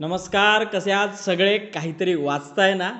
नमस्कार कसे आज सगळे काहीतरी वाचताय ना?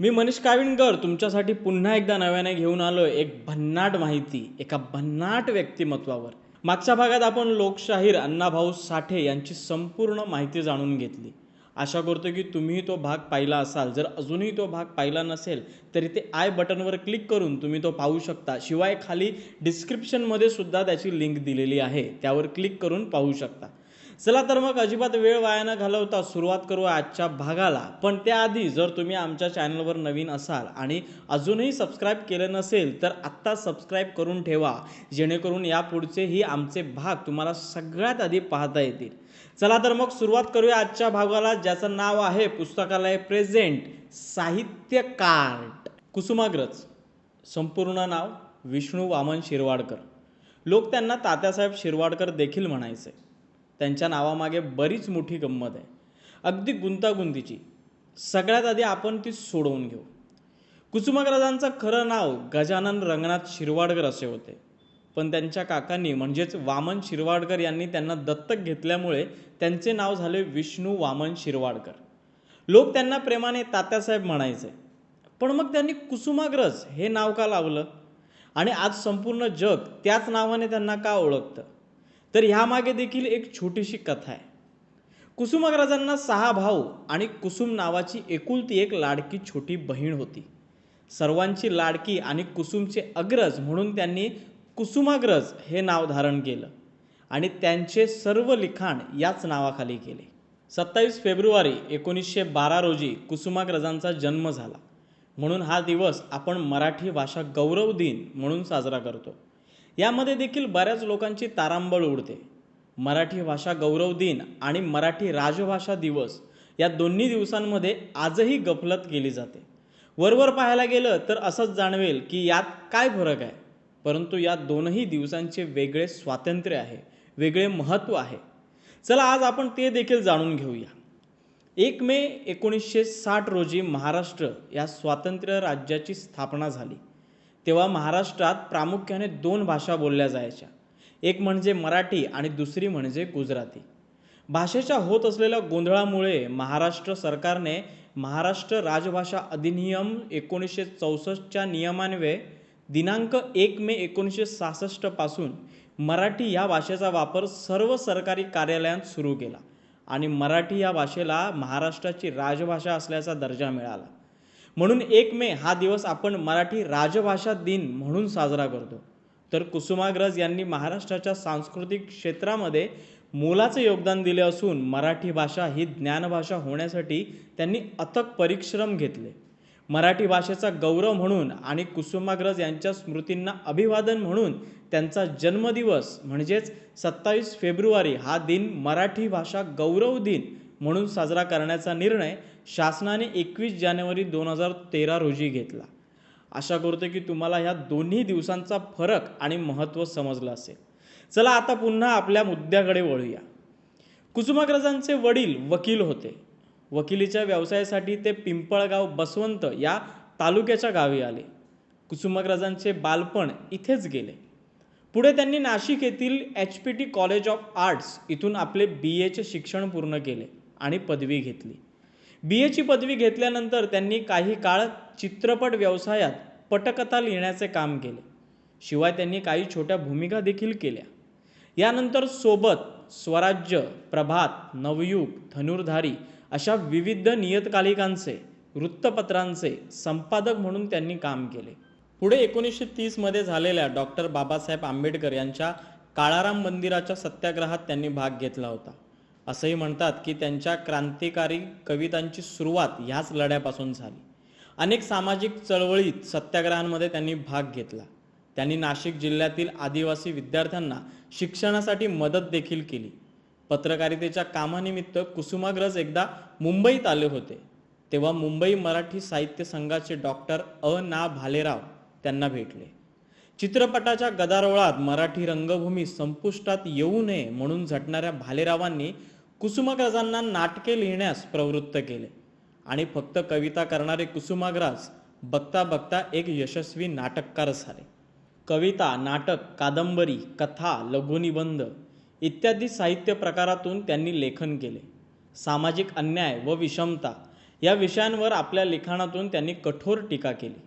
मी मनीष काविणकर तुमच्यासाठी पुन्हा एकदा नव्याने घेऊन आलो एक भन्नाट माहिती एका भन्नाट व्यक्तिमत्वावर. मागच्या भागात आपण लोकशाहीर अण्णाभाऊ साठे यांची संपूर्ण माहिती जाणून घेतली. आशा करतो की तुम्ही तो भाग पाहिला असाल. जर अजूनही तो भाग पाहिला नसेल तरी ते आय बटनवर क्लिक करून तुम्ही तो पाहू शकता. शिवाय खाली डिस्क्रिप्शनमध्ये सुद्धा त्याची लिंक दिलेली आहे. त्यावर क्लिक करून पाहू शकता. चला तर मग अजिबात वेळ वाया न घालवता सुरुवात करू आजच्या भागाला. पण त्याआधी जर तुम्ही आमच्या चॅनलवर नवीन असाल आणि अजूनही सबस्क्राईब केलं नसेल तर आत्ता सबस्क्राईब करून ठेवा. जेणेकरून यापुढचेही आमचे भाग तुम्हाला सगळ्यात आधी पाहता येतील. चला तर मग सुरुवात करूया आजच्या भागाला ज्याचं नाव आहे पुस्तकालय प्रेझेंट साहित्य कार्ट कुसुमाग्रज. संपूर्ण नाव विष्णू वामन शिरवाडकर. लोक त्यांना तात्यासाहेब शिरवाडकर देखील म्हणायचे. त्यांच्या नावामागे बरीच मोठी गंमत आहे. अगदी गुंतागुंतीची. सगळ्यात आधी आपण ती सोडवून घेऊ. कुसुमाग्रजांचं खरं नाव गजानन रंगनाथ शिरवाडकर असे होते. पण त्यांच्या काकांनी म्हणजेच वामन शिरवाडकर यांनी त्यांना दत्तक घेतल्यामुळे त्यांचे नाव झाले विष्णू वामन शिरवाडकर. लोक त्यांना प्रेमाने तात्यासाहेब म्हणायचे. पण मग त्यांनी कुसुमाग्रज हे नाव का लावलं? आणि आज संपूर्ण जग त्याच नावाने त्यांना का ओळखतं? तर ह्यामागे देखील एक छोटीशी कथा आहे. कुसुमाग्रजांना सहा भाऊ आणि कुसुम नावाची एकुलती एक लाडकी छोटी बहीण होती. सर्वांची लाडकी आणि कुसुमचे अग्रज म्हणून त्यांनी कुसुमाग्रज हे नाव धारण केलं आणि त्यांचे सर्व लिखाण याच नावाखाली केले. सत्तावीस फेब्रुवारी एकोणीसशे बारा रोजी कुसुमाग्रजांचा जन्म झाला. म्हणून हा दिवस आपण मराठी भाषा गौरव दिन म्हणून साजरा करतो. यामध्ये देखील बऱ्याच लोकांची तारांबळ उडते. मराठी भाषा गौरव दिन आणि मराठी राजभाषा दिवस या दोन्ही दिवसांमध्ये आजही गफलत केली जाते. वरवर पाहायला गेलं तर असंच जाणवेल की यात काय फरक आहे? परंतु या दोनही दिवसांचे वेगळे स्वातंत्र्य आहे वेगळे महत्त्व आहे. चला आज आपण ते देखील जाणून घेऊया. एक मे एकोणीसशे साठ रोजी महाराष्ट्र या स्वातंत्र्य राज्याची स्थापना झाली. तेव्हा महाराष्ट्रात प्रामुख्याने दोन भाषा बोलल्या जायच्या. एक म्हणजे मराठी आणि दुसरी म्हणजे गुजराती. भाषेच्या होत असलेल्या गोंधळामुळे महाराष्ट्र सरकारने महाराष्ट्र राजभाषा अधिनियम एकोणीसशे चौसष्टच्या नियमान्वये दिनांक एक मे एकोणीसशे सहासष्टपासून मराठी या भाषेचा वापर सर्व सरकारी कार्यालयांत सुरू केला आणि मराठी या भाषेला महाराष्ट्राची राजभाषा असल्याचा दर्जा मिळाला. म्हणून एक मे हा दिवस आपण मराठी राजभाषा दिन म्हणून साजरा करतो. तर कुसुमाग्रज यांनी महाराष्ट्राच्या सांस्कृतिक क्षेत्रामध्ये मोलाचे योगदान दिले असून मराठी भाषा ही ज्ञानभाषा होण्यासाठी त्यांनी अथक परिश्रम घेतले. मराठी भाषेचा गौरव म्हणून आणि कुसुमाग्रज यांच्या स्मृतींना अभिवादन म्हणून त्यांचा जन्मदिवस म्हणजेच सत्तावीस फेब्रुवारी हा दिन मराठी भाषा गौरव दिन म्हणून साजरा करण्याचा निर्णय शासनाने एकवीस जानेवारी दोन हजार तेरा रोजी घेतला. आशा करतो की तुम्हाला ह्या दोन्ही दिवसांचा फरक आणि महत्त्व समजलं असेल. चला आता पुन्हा आपल्या मुद्द्याकडे वळूया. कुसुमाग्रजांचे वडील वकील होते. वकिलीच्या व्यवसायासाठी ते पिंपळगाव बसवंत या तालुक्याच्या गावी आले. कुसुमाग्रजांचे बालपण इथेच गेले. पुढे त्यांनी नाशिक येथील H P T college of arts इथून आपले बी एचे शिक्षण पूर्ण केले आणि पदवी घेतली. बी एची पदवी घेतल्यानंतर त्यांनी काही काळ चित्रपट व्यवसायात पटकथा लिहिण्याचे काम केले. शिवाय त्यांनी काही छोट्या भूमिका देखील केल्या. यानंतर सोबत स्वराज्य प्रभात नवयुग धनुर्धारी अशा विविध नियतकालिकांचे वृत्तपत्रांचे संपादक म्हणून त्यांनी काम केले. पुढे एकोणीसशे तीसमध्ये झालेल्या डॉक्टर बाबासाहेब आंबेडकर यांच्या काळाराम मंदिराच्या सत्याग्रहात त्यांनी भाग घेतला होता. असंही म्हणतात की त्यांच्या क्रांतिकारी कवितांची सुरुवात ह्याच लढ्यापासून झाली. अनेक सामाजिक चळवळीत सत्याग्रहांमध्ये त्यांनी भाग घेतला. त्यांनी नाशिक जिल्ह्यातील आदिवासी विद्यार्थ्यांना शिक्षणासाठी मदत देखील केली. पत्रकारितेच्या कामानिमित्त कुसुमाग्रज एकदा मुंबईत आले होते. तेव्हा मुंबई मराठी साहित्य संघाचे डॉक्टर अ. ना. भालेराव त्यांना भेटले. चित्रपटाच्या गदारोळात मराठी रंगभूमी संपुष्टात येऊ नये म्हणून झटणाऱ्या भालेरावांनी कुसुमाग्रजांना नाटके लिहिण्यास प्रवृत्त केले. आणि फक्त कविता करणारे कुसुमाग्रज बघता बघता एक यशस्वी नाटककार झाले. कविता नाटक कादंबरी कथा लघुनिबंध इत्यादी साहित्य प्रकारातून त्यांनी लेखन केले. सामाजिक अन्याय व विषमता या विषयांवर आपल्या लिखाणातून त्यांनी कठोर टीका केली.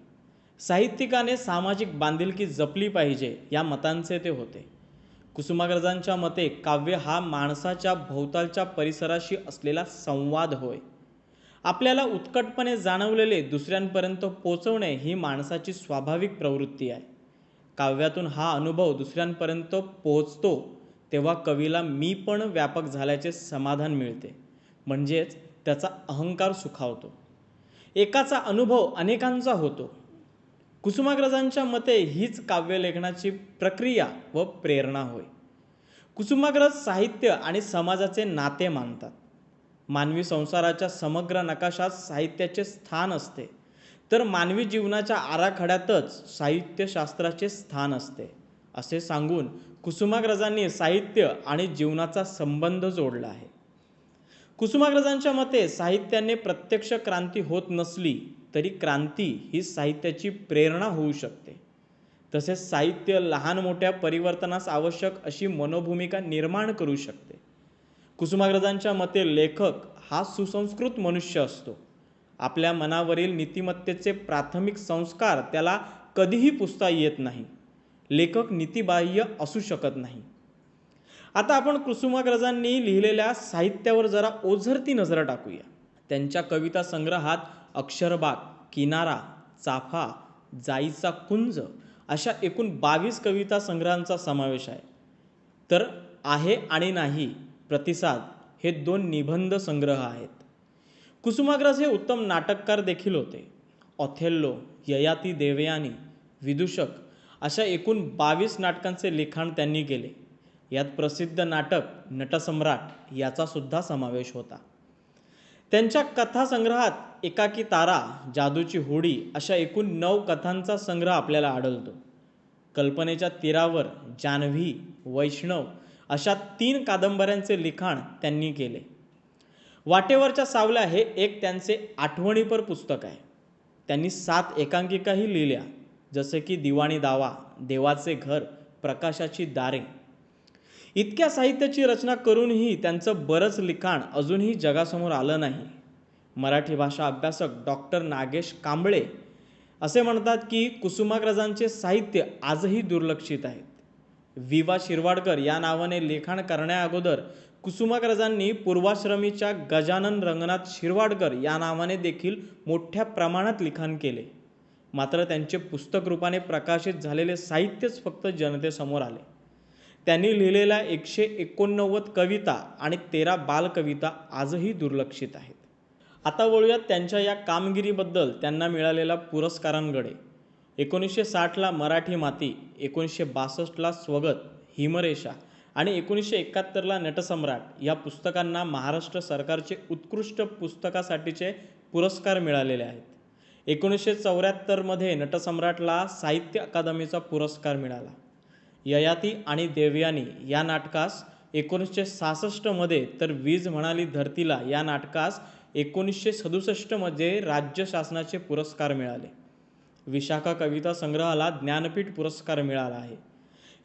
साहित्यिकाने सामाजिक बांधिलकी जपली पाहिजे या मतांचे ते होते. कुसुमाग्रजांच्या मते काव्य हा माणसाच्या भोवतालच्या परिसराशी असलेला संवाद होय. आपल्याला उत्कटपणे जाणवलेले दुसऱ्यांपर्यंत पोचवणे ही माणसाची स्वाभाविक प्रवृत्ती आहे. काव्यातून हा अनुभव दुसऱ्यांपर्यंत पोहोचतो तेव्हा कवीला मी पण व्यापक झाल्याचे समाधान मिळते. म्हणजेच त्याचा अहंकार सुखावतो. एकाचा अनुभव अनेकांचा होतो. कुसुमाग्रजांच्या मते हीच काव्यलेखनाची प्रक्रिया व प्रेरणा होय. कुसुमाग्रज साहित्य आणि समाजाचे नाते मानतात. मानवी संसाराच्या समग्र नकाशात साहित्याचे स्थान असते. तर मानवी जीवनाच्या आराखड्यातच साहित्यशास्त्राचे स्थान असते असे सांगून कुसुमाग्रजांनी साहित्य आणि जीवनाचा संबंध जोडला आहे. कुसुमाग्रजांच्या मते साहित्याने प्रत्यक्ष क्रांती होत नसली तरी क्रांती ही साहित्याची प्रेरणा होऊ शकते. तसेच साहित्य लहान मोठ्या परिवर्तनास आवश्यक अशी मनोभूमिका निर्माण करू शकते. कुसुमाग्रजांच्या मते लेखक हा सुसंस्कृत मनुष्य असतो. आपल्या मनावरील नीतिमत्तेचे प्राथमिक संस्कार त्याला कधीही पुसता येत नाही. लेखक नीतिबाह्य असू शकत नाही. आता आपण कुसुमाग्रजांनी लिहिलेल्या साहित्यावर जरा ओझरती नजर टाकूया. त्यांच्या कविता संग्रहात अक्षरबाग किनारा चाफा जाईचा कुंज अशा एकूण बावीस कविता संग्रहांचा समावेश आहे. तर आहे आणि नाही प्रतिसाद हे दोन निबंध संग्रह आहेत. कुसुमाग्रज हे उत्तम नाटककार देखील होते. ऑथेल्लो ययाती देवयानी विदूषक अशा एकूण बावीस नाटकांचे लिखाण त्यांनी केले. यात प्रसिद्ध नाटक नटसम्राट याचासुद्धा समावेश होता. त्यांच्या कथासंग्रहात एकाकी तारा जादूची होडी अशा एकूण नऊ कथांचा संग्रह आपल्याला आढळतो. कल्पनेच्या तीरावर जान्हवी वैष्णव अशा तीन कादंबऱ्यांचे लिखाण त्यांनी केले. वाटेवरच्या सावल्या हे एक त्यांचे आठवणीपर पुस्तक आहे. त्यांनी सात एकांकिकाही लिहिल्या जसे की दिवाणी दावा देवाचे घर प्रकाशाची दारे. इतक्या साहित्याची रचना करूनही त्यांचं बरंच लिखाण अजूनही जगासमोर आलं नाही. मराठी भाषा अभ्यासक डॉक्टर नागेश कांबळे असे म्हणतात की कुसुमाग्रजांचे साहित्य आजही दुर्लक्षित आहेत विवा शिरवाडकर या नावाने लिखाण करण्याअगोदर कुसुमाग्रजांनी पूर्वाश्रमीच्या गजानन रंगनाथ शिरवाडकर या नावाने देखील मोठ्या प्रमाणात लिखाण केले. मात्र त्यांचे पुस्तक रूपाने प्रकाशित झालेले साहित्यच फक्त जनतेसमोर आले. त्यांनी लिहिलेल्या एकशे एकोणनव्वद कविता आणि तेरा बालकविता आजही दुर्लक्षित आहेत. आता वळूयात त्यांच्या या कामगिरीबद्दल. त्यांना मिळालेल्या पुरस्कारांकडे एकोणीसशे साठला मराठी माती एकोणीसशे बासष्टला स्वगत हिमरेषा आणि एकोणीसशे एकाहत्तरला नटसम्राट या पुस्तकांना महाराष्ट्र सरकारचे उत्कृष्ट पुस्तकासाठीचे पुरस्कार मिळालेले आहेत. एकोणीसशे चौऱ्याहत्तरमध्ये नटसम्राटला साहित्य अकादमीचा पुरस्कार मिळाला. ययाती आणि देवयानी या नाटकास एकोणीसशे सहासष्टमध्ये तर वीज म्हणाली धरतीला या नाटकास एकोणीसशे सदुसष्टमध्ये राज्य शासनाचे पुरस्कार मिळाले. विशाखा कविता संग्रहाला ज्ञानपीठ पुरस्कार मिळाला आहे.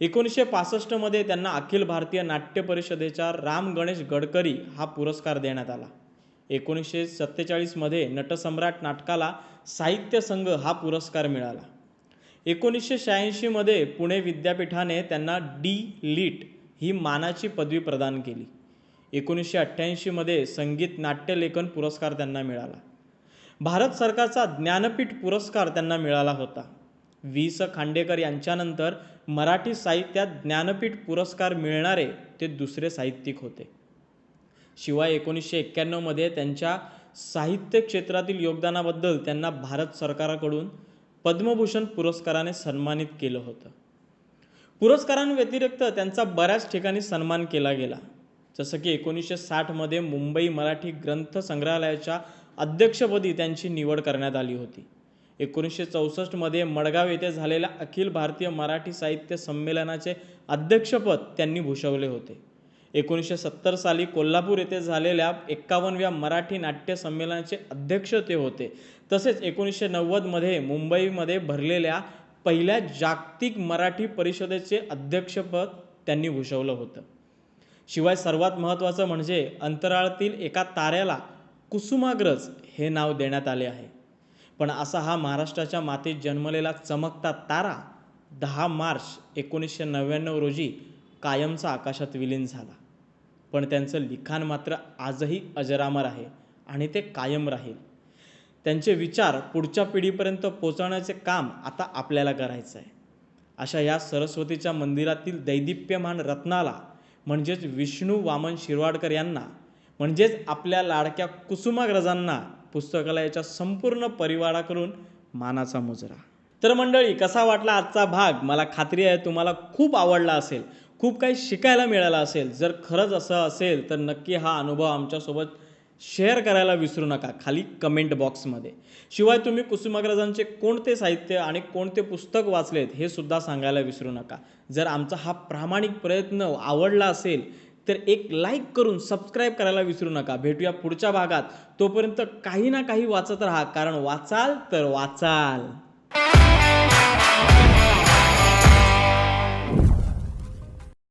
एकोणीसशे पासष्टमध्ये त्यांना अखिल भारतीय नाट्य परिषदेच्या राम गणेश गडकरी हा पुरस्कार देण्यात आला. एकोणीसशे सत्तेचाळीसमध्ये नटसम्राट नाटकाला साहित्य संघ हा पुरस्कार मिळाला. एकोणीसशे शहाऐंशीमध्ये पुणे विद्यापीठाने त्यांना डी लिट ही मानाची पदवी प्रदान केली. एकोणीसशे अठ्ठ्याऐंशीमध्ये संगीत नाट्यलेखन पुरस्कार त्यांना मिळाला. भारत सरकारचा ज्ञानपीठ पुरस्कार त्यांना मिळाला होता. वि स. खांडेकर यांच्यानंतर मराठी साहित्यात ज्ञानपीठ पुरस्कार मिळणारे ते दुसरे साहित्यिक होते. शिवाय एकोणीसशे एक्क्याण्णवमध्ये त्यांच्या साहित्य क्षेत्रातील योगदानाबद्दल त्यांना भारत सरकारकडून पद्मभूषण पुरस्काराने सन्मानित केलं होतं. पुरस्कारांव्यतिरिक्त त्यांचा बऱ्याच ठिकाणी सन्मान केला गेला. जसं की एकोणीसशे साठमध्ये मुंबई मराठी ग्रंथ संग्रहालयाच्या अध्यक्षपदी त्यांची निवड करण्यात आली होती. एकोणीसशे चौसष्टमध्ये मडगाव येथे झालेल्या अखिल भारतीय मराठी साहित्य संमेलनाचे अध्यक्षपद त्यांनी भूषवले होते. एकोणीसशे सत्तर साली कोल्हापूर येथे झालेल्या एक्कावनव्या मराठी नाट्य संमेलनाचे अध्यक्ष ते होते. तसेच एकोणीसशे नव्वदमध्ये मुंबईमध्ये भरलेल्या पहिल्या जागतिक मराठी परिषदेचे अध्यक्षपद त्यांनी भूषवलं होतं. शिवाय सर्वात महत्त्वाचं म्हणजे अंतराळातील एका ताऱ्याला कुसुमाग्रज हे नाव देण्यात आले आहे. पण असा हा महाराष्ट्राच्या मातीत जन्मलेला चमकता तारा दहा मार्च एकोणीसशे नव्याण्णव रोजी कायमचा आकाशात विलीन झाला. पण त्यांचं लिखाण मात्र आजही अजरामर आहे आणि ते कायम राहील. त्यांचे विचार पुढच्या पिढीपर्यंत पोचवण्याचे काम आता आपल्याला करायचं आहे अशा या सरस्वतीच्या मंदिरातील दैदिप्यमान रत्नाला म्हणजेच विष्णू वामन शिरवाडकर यांना म्हणजेच आपल्या लाडक्या कुसुमाग्रजांना पुस्तकालयाच्या संपूर्ण परिवाराकडून मानाचा मुजरा. तर मंडळी कसा वाटला आजचा भाग? मला खात्री आहे तुम्हाला खूप आवडला असेल. खूप काही शिकायला मिळालं असेल जर खरंच असं असेल तर नक्की हा अनुभव आमच्यासोबत शेअर करायला विसरू नका खाली कमेंट बॉक्समध्ये शिवाय तुम्ही कुसुमाग्रजांचे कोणते साहित्य आणि कोणते पुस्तक वाचलेत हे सुद्धा सांगायला विसरू नका. जर आमचा हा प्रामाणिक प्रयत्न आवडला असेल तर एक लाईक करून सबस्क्राईब करायला विसरू नका. भेटूया पुढच्या भागात. तोपर्यंत काही ना काही वाचत राहा कारण वाचाल तर वाचाल.